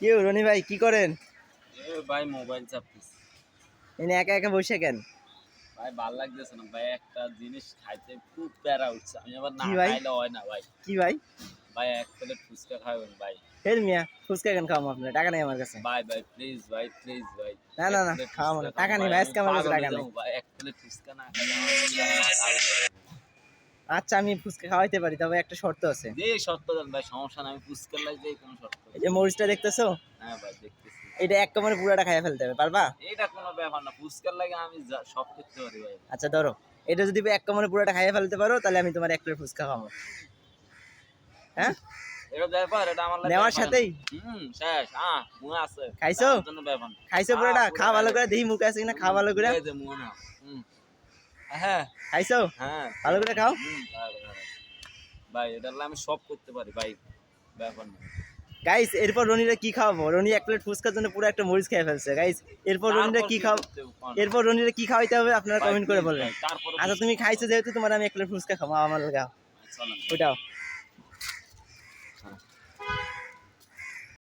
কি রনি ভাই কি করেন? এ ভাই মোবাইল চাপতেছি। এনে একা একা বসে কেন? ভাই ভালো লাগতেছে না। ভাই একটা জিনিস খাইতে খুব প্যারা উঠছে আমি আবার না? খাইলে হয় না ভাই। কি ভাই? ভাই এক প্লেট ফুচকা খাবেন ভাই। হেল মিয়া ফুচকা কেন খাওয়াবো আপনার টাকা নেই আমার কাছে। ভাই ভাই প্লিজ ভাই প্লিজ ভাই। না, না, না, না। টাকা নেই ভাই, আজকে আমার কাছে টাকা নেই। ভাই। এক প্লেট ফুচকা না খাইলে আচ্ছা আমি ফুচকা খাওয়াইতে পারি তবে একটা শর্ত আছে। যে শর্ত দেন ভাই সমস্যা নাই আমি ফুচকার লাগবে কোনো শর্ত। এই যে মরিচটা দেখতেছো? হ্যাঁ ভাই দেখতেছি। এটা এক কামড়ে পুরাটা খাইয়া ফেলতে হবে পারবা? এটা কোনো ব্যাপার না ফুচকার লাগে আমি সব করতে পারি ভাই। আচ্ছা ধরো এটা যদি এক কামড়ে পুরাটা খাইয়া ফেলতে পারো তাহলে আমি তোমার এক প্লেট ফুচকা খাব। হ্যাঁ? এটা ব্যাপার এটা আমার নেওয়ার সাথেই? হুম শেষ হ্যাঁ মুয়ে আছে। খাইছো? জন্য ব্যাপার না। খাইছো পুরাটা? খা ভালো করে দেখি মুখ আছে কিনা খা ভালো করে। যে মুয়ে হুম। হ্যাঁ। খাইছো? হ্যাঁ। ভালো করে খাও। ভাই এটা আমি সব করতে পারি ভাই। ব্যাপার না। গাইস এরপর রনিরা কি খাওয়াবো? রনি এক প্লেট ফুচকার জন্য পুরো একটা মরিচ খেয়ে ফেলছে। গাইস এরপর রনিরা কি খাও এরপর রনিরা কি খাওয়াইতে হবে? আপনারা কমেন্ট করে বলবেন। আচ্ছা তুমি খাইছো যেহেতু তোমার আমি এক প্লেট ফুচকা খাব। আমার গাও চলেন। ওটাও।